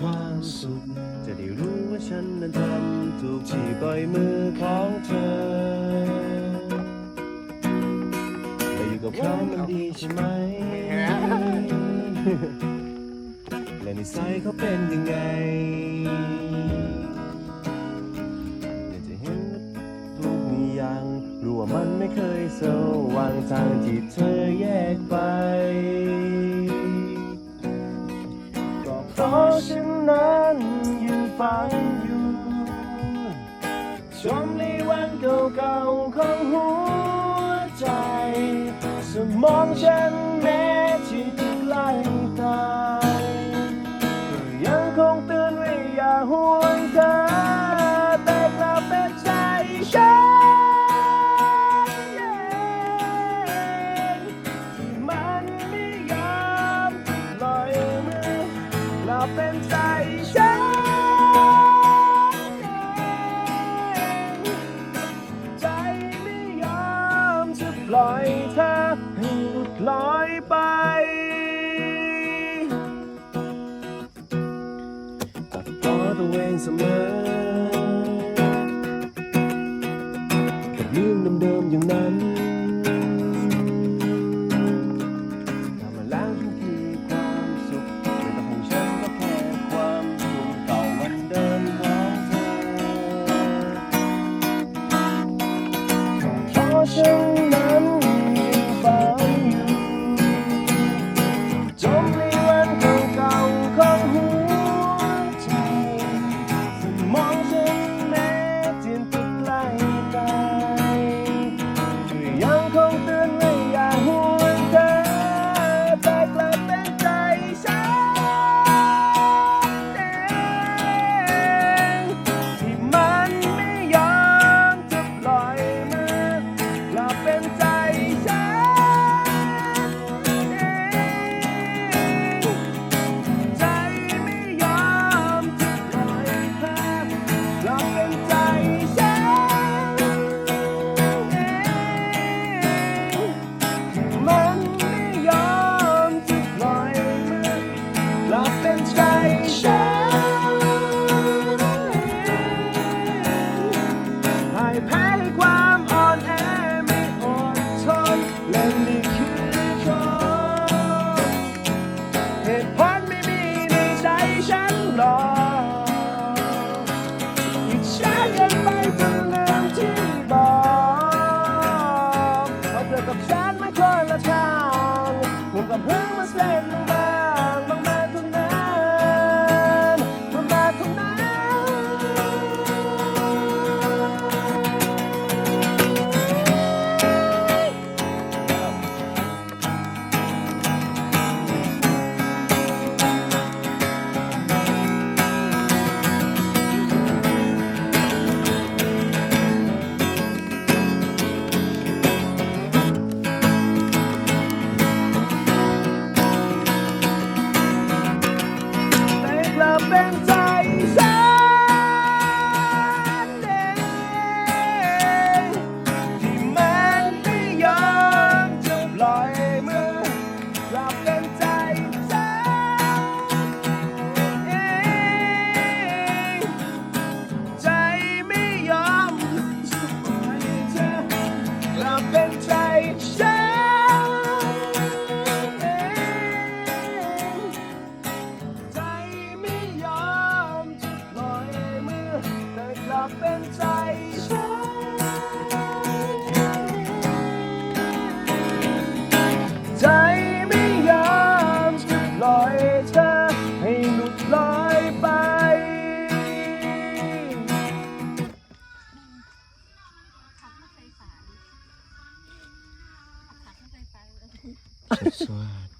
ความสุข จะได้รู้ว่าฉันนั้นทำถูกที่ปล่อยมือของเธอไปอยู่กับเขามันดีใช่ไหม และนิสัยเขาเป็นยังไงรู้ว่ามันไม่เคยสว่างทางที่เธอแยกไป นั้นยังฟังอยู่ชมในวันเก่าๆของหัวใจ สมองฉันแม้ที่จะใกล่ตายก็ยังคงตื่นไว้อย่าห่วงเธอแต่กเป็นใจฉันเป็นใจ ลอยเธอให้หลุดลอยไป แต่พตัวเองเสมอ the bloom was been เป็นใจฉันไม่ยอมปล่อยเธอให้หลุดลอยไปสวัส